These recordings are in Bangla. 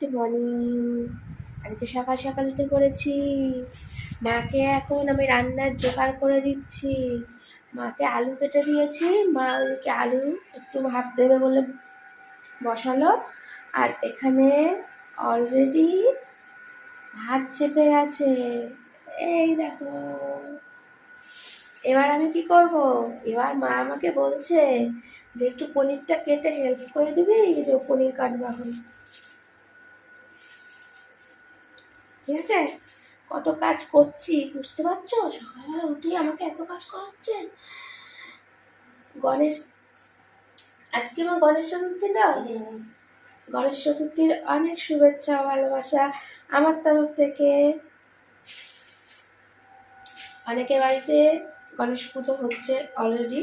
গুড মর্নিং আজকে সকাল সকাল উঠে পড়েছি। মাকে এখন আমি রান্নার জোগাড় করে দিচ্ছি। মাকে আলু কেটে দিয়েছি। মাকে আলু একটু ভাপ দেবে বলে বসালো। আর এখানে অলরেডি ভাত চেপে গেছে এই দেখো। এবার আমি কি করব? এবার মা আমাকে বলছে যে, একটু পনিরটা কেটে হেল্প করে দিবি যে পনির কাটবো এখন। ঠিক আছে? কত কাজ করছি, বুঝতে পারছ? সকালবেলা উঠে আমাকে এত কাজ করাচ্ছে গণেশ, আজকে আমার গণেশ চতুর্থী দাও গণেশ চতুর্থীর অনেক শুভেচ্ছা, ভালোবাসা আমার তরফ থেকে। অনেকের বাড়িতে গণেশ পুজো হচ্ছে অলরেডি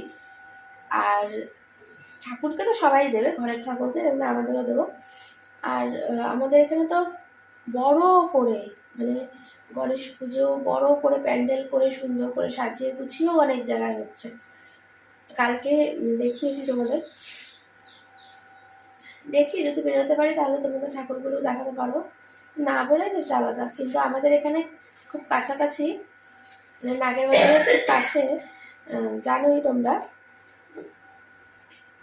আর ঠাকুরকে তো সবাই দেবে, ঘরের ঠাকুরকে এমনি আমাদেরও দেবো। আর আমাদের এখানে তো বড় করে মানে গণেশ পুজো বড় করে, প্যান্ডেল করে, সুন্দর করে সাজিয়ে গুছিয়েও অনেক জায়গায় হচ্ছে। কালকে দেখিয়েছি তোমাদের। দেখি যদি বেরোতে পারি তাহলে তোমাদের ঠাকুরগুলো দেখাতে পারব। না বেরোয় তো আলাদা, কিন্তু আমাদের এখানে খুব কাছাকাছি মানে নাগের বাজারের খুব কাছে জানোই তোমরা,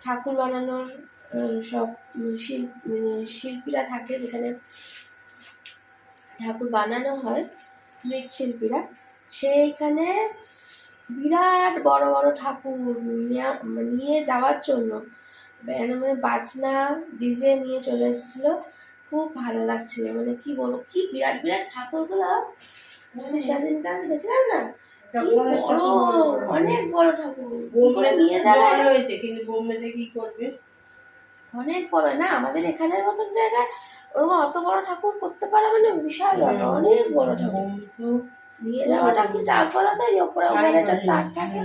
ঠাকুর বানানোর সব শিল্প মানে শিল্পীরা থাকে যেখানে ঠাকুর বানানো হয় মৃৎশিল্পীরা। সেইখানে বিরাট বড় বড় ঠাকুর নিয়ে যাওয়ার জন্য মানে বাজনা ডিজে নিয়ে চলে এসেছিল। খুব ভালো লাগছিল। মানে কি বলব কি বিরাট বিরাট ঠাকুরগুলো মানে সেদিনকে আমি গেছিলাম না? অনেক বড় ঠাকুর। নিয়ে যাবে? হয়েছে কিন্তু বোম্বেতে কি করবে? অনেক বড়। না আমাদের এখানের মতন জায়গায় ওরকম অত বড় ঠাকুর করতে পারে মানে বিশাল ব্যাপার অনেক বড় ঠাকুর। নিয়ে যাওয়াটা কি চাপ বলা তো ওপরে ওপরে একটা তার থাকে।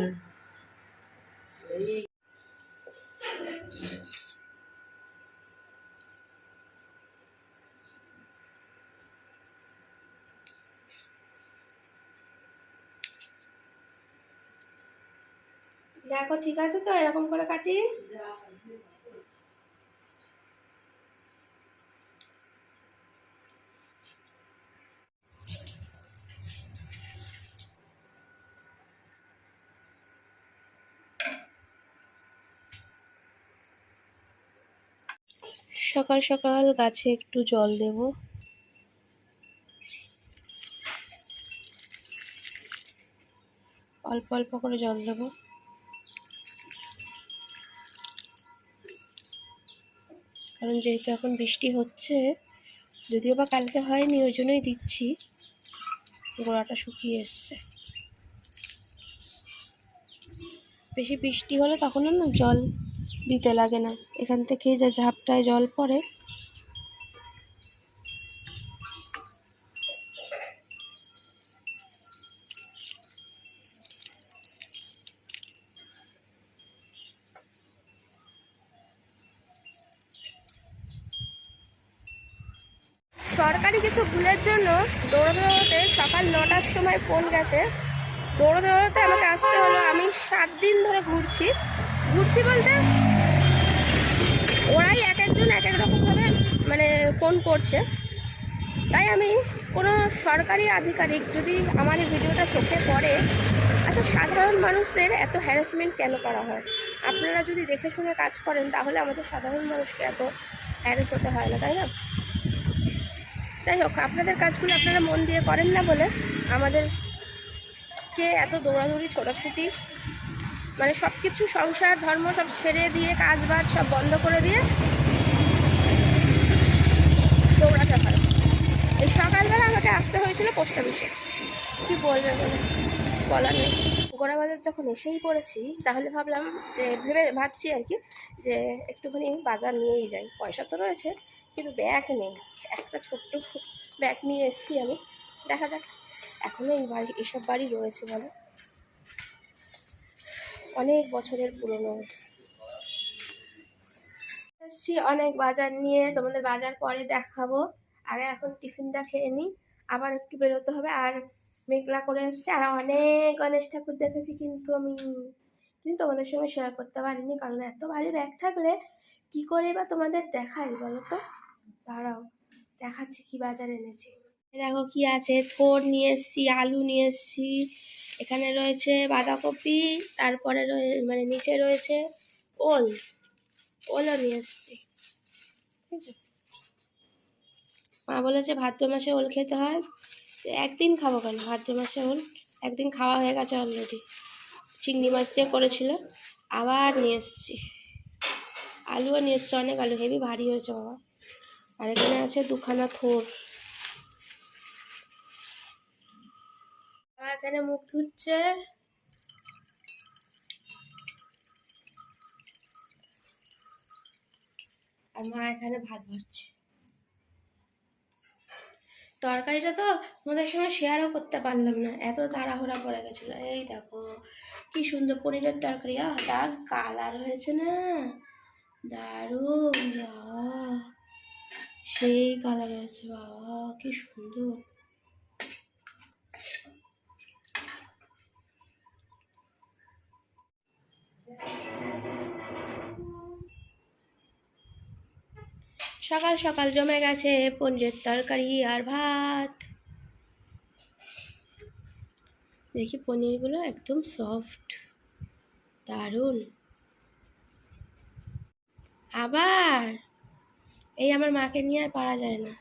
দেখো ঠিক আছে তো? এরকম করে কাটি। সকাল সকাল গাছে একটু জল দেব। অল্প অল্প করে জল দেবো। কারণ যেহেতু এখন বৃষ্টি হচ্ছে, যদিও বা কালকে হয়নি, ওই জন্যই দিচ্ছি। গোড়াটা শুকিয়ে এসছে। বেশি বৃষ্টি হলে তখন না জল দিতে লাগে না। এখান থেকে যে ঝাপটায় জল পড়ে। সরকারি কিছু ভুলের জন্য দৌড়াতে দৌড়াতে সকাল নটার সময় ফোন গেছে। দৌড়াতে দৌড়াতে আমাকে আসতে হলো সাত দিন ধরে ঘুরছি। ঘুরছি বলতে ওরাই এক একজন এক এক রকমভাবে মানে ফোন করছে। তাই আমি কোনো সরকারি আধিকারিক যদি আমার এই ভিডিওটা চোখে পড়ে আচ্ছা সাধারণ মানুষদের এত হ্যারাসমেন্ট কেন করা হয়? আপনারা যদি দেখে শুনে কাজ করেন, তাহলে আমাদের সাধারণ মানুষকে এত হ্যারাস হতে হয় না, তাই না? যাই হোক, আপনাদের কাজগুলো আপনারা মন দিয়ে করেন না বলে আমাদের কে এত দৌড়াদৌড়ি, ছোটাছুটি মানে সব কিছু সংসার, ধর্ম সব ছেড়ে দিয়ে কাজ বাজ সব বন্ধ করে দিয়ে দৌড়াতে হয়। এই সকালবেলা আমাকে আসতে হয়েছিল পোস্ট অফিসে। কী বলবে বলে? বলার নেই। গোড়াবাজার যখন এসেই পড়েছি, তাহলে ভাবলাম যে, ভেবে ভাবছি আর কি, যে একটুখানি বাজার নিয়েই যাই। পয়সা তো রয়েছে, কিন্তু ব্যাগ নেই। একটা ছোট্ট ব্যাগ নিয়ে এসেছি আমি। দেখা যাক এখনও এই বাড়ি, এসব বাড়ি রয়েছে বলো। অনেক বছরের পুরনো। এসছি অনেক বাজার নিয়ে, তোমাদের বাজার পরে দেখাবো। আগে এখন টিফিনটা খেয়ে নিই, আবার একটু বেরোতে হবে। আর মেঘলা করে এসছে, আর অনেক গণেশ ঠাকুর দেখেছি কিন্তু আমি কিন্তু তোমাদের সঙ্গে শেয়ার করতে পারিনি, কারণ এত ভারী ব্যাগ থাকলে কি করে বা তোমাদের দেখাই বলো তো? দাঁড়াও, দেখাচ্ছি কি বাজার এনেছি। দেখো কি আছে, থোর নিয়ে এসছি, আলু নিয়ে এসছি এখানে রয়েছে বাঁধাকপি, তারপরে রয়ে মানে নিচে রয়েছে ওল। ওলও নিয়ে এসছি। মা বলেছে ভাদ্র মাসে ওল খেতে হয়। একদিন খাব কেন? ভাদ্র মাসে ওল? একদিন খাওয়া হয়ে গেছে অলরেডি চিংড়ি মাছ দিয়ে করেছিল। আবার নিয়ে এসছি। আলুও নিয়ে এসছি, অনেক আলু। হেভি ভারী হয়েছে বাবা। আর এখানে আছে দুখানা থোর। এখানে মুখ ধুচ্ছে? আর মা এখানে ভাত ভাজছে। তরকারিটা তো আমাদের সঙ্গে শেয়ারও করতে পারলাম না, এত তাড়াহুড়া পড়ে গেছিল। এই দেখো, কি সুন্দর পনিরের তরকারি তার কালার হয়েছে না? দারুণ সেই কালার হয়েছে বাবা কি সুন্দর। সকাল সকাল জমে গেছে পনিরের তরকারি আর ভাত। দেখি পনিরগুলো একদম সফট দারুণ। আবার, এই আমার মাকে নিয়ে আর পারা যায় না।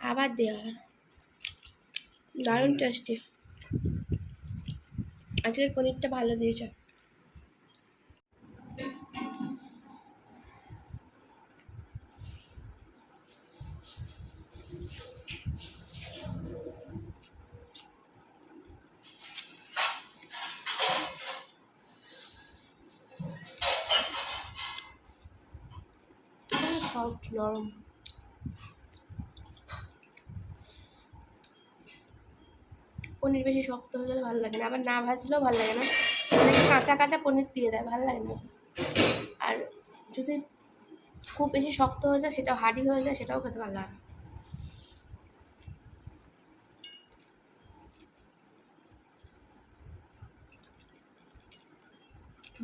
আবার দেওয়া দারুণ টেস্টি আজকের পনিরটা ভালো দিয়েছে। সফট, নরম। পনির বেশি শক্ত হয়ে গেলে ভালো লাগে না। আবার না ভাজলেও ভালো লাগে না। অনেকে কাঁচা কাঁচা পনির দিয়ে দেয়, ভালো লাগে না। আর যদি খুব বেশি শক্ত হয়ে যায়, সেটাও হার্ডি হয়ে যায়, সেটাও খেতে ভালো লাগে।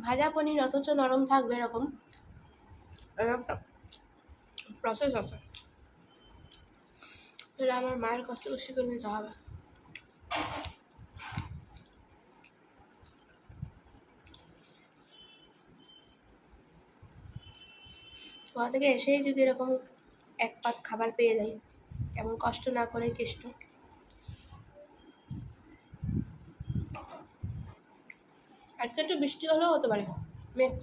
ভাজা পনির অথচ নরম থাকবে এরকম। প্রসেস আছে এটা আমার মায়ের কষ্ট কষ্ট করে নিতে হবে। কোথা থেকে এসেই যদি এরকম এক পাত খাবার পেয়ে যাই, কেমন কষ্ট না করে কেষ্ট আজকে একটু বৃষ্টি হলেও হতে পারে, মেঘ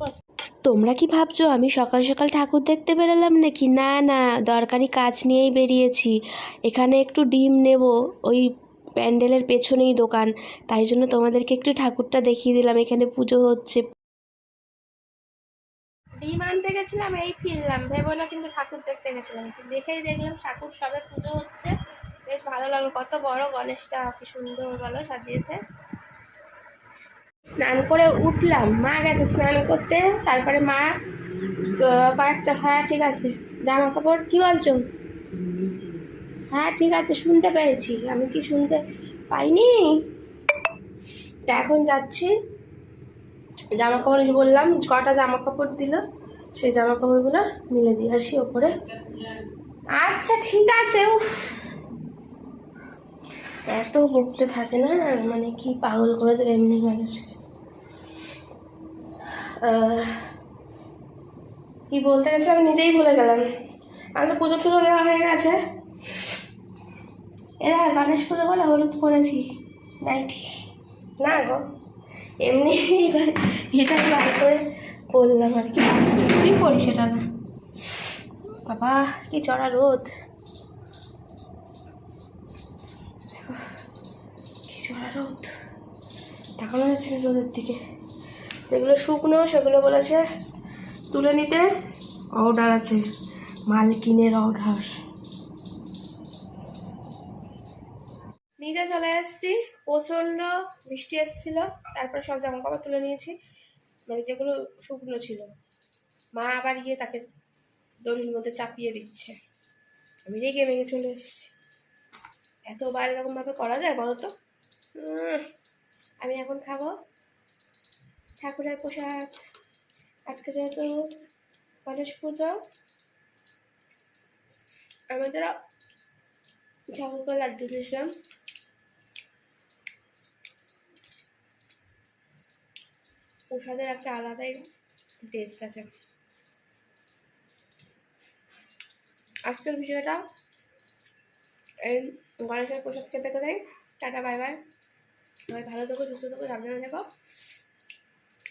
তোমরা কি ভাবছ? আমি সকাল সকাল ঠাকুর দেখতে বেরোলাম নাকি? না না, দরকারি কাজ নিয়েই বেরিয়েছি। এখানে একটু ডিম নেব, ওই প্যান্ডেলের পেছনেই দোকান। তাই জন্য তোমাদেরকে একটু ঠাকুরটা দেখিয়ে দিলাম, এখানে পুজো হচ্ছে। ডিম আনতে গেছিলাম, এই ফিরলাম। ভেবো না কিন্তু ঠাকুর দেখতে গেছিলাম। দেখেই দেখলাম ঠাকুর সবে পুজো হচ্ছে। বেশ ভালো লাগল। কত বড়, গণেশটা কি সুন্দর বলো সাজিয়েছে। স্নান করে উঠলাম। মা গেছে স্নান করতে, তারপরে মা কয়েকটা হ্যাঁ ঠিক আছে। জামা কাপড় কি বলছো? হ্যাঁ ঠিক আছে, শুনতে পেয়েছি। আমি কি শুনতে পাইনি? এখন যাচ্ছি। জামা কাপড় বললাম, কটা জামা কাপড় দিল, সেই জামা কাপড়গুলো মিলে দিয়ে আসি ওপরে। আচ্ছা ঠিক আছে, উফ। এত বকতে থাকে না মানে কি পাগল করে দেবে এমনি মানুষকে। কি বলতে গেছি আমি নিজেই ভুলে গেলাম। আমি তো পুজো টুজো দেওয়া হয়ে গেছে। এরা গণেশ পুজো বলে হলুদ পরেছি। নাইটি। না গো, এমনি এটা এটা করে বললাম আর কি। তুই পড়ি সেটা না? বাবা, কি চড়া রোদ। কি চড়া রোদ। দেখানো যাচ্ছে না রোদের দিকে। যেগুলো শুকনো, সেগুলো বলেছে তুলে নিতে। অর্ডার আছে, মালকিনের অর্ডার নিজে চলে এসেছি, প্রচণ্ড বৃষ্টি এসেছিল, তারপরে সব জামা কাপড় তুলে নিয়েছি। মানে যেগুলো শুকনো ছিল। মা আবার গিয়ে তাকে দড়ির মধ্যে চাপিয়ে দিচ্ছে। আমি রেগে মেগে চলে এসেছি। এতবার এরকমভাবে করা যায় বলো তো আমি এখন খাব। ঠাকুরের প্রসাদ আজকে যেহেতু গণেশ পুজো আমাদের ঠাকুরকে লাড্ডু দিয়েছিলাম। প্রসাদের একটা আলাদাই টেস্ট আছে। আজকের বিষয়টা এই গণেশের প্রসাদ খেতে খেতে টাটা, বাই বাই। সবাই ভালো থেকো, সুস্থ থেকো, সাবধানে থেকো।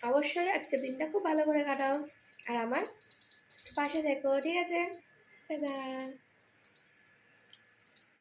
অবশ্যই আজকের দিনটা খুব ভালো করে কাটাও। আর আমার পাশে থেকো ঠিক আছে? টাটা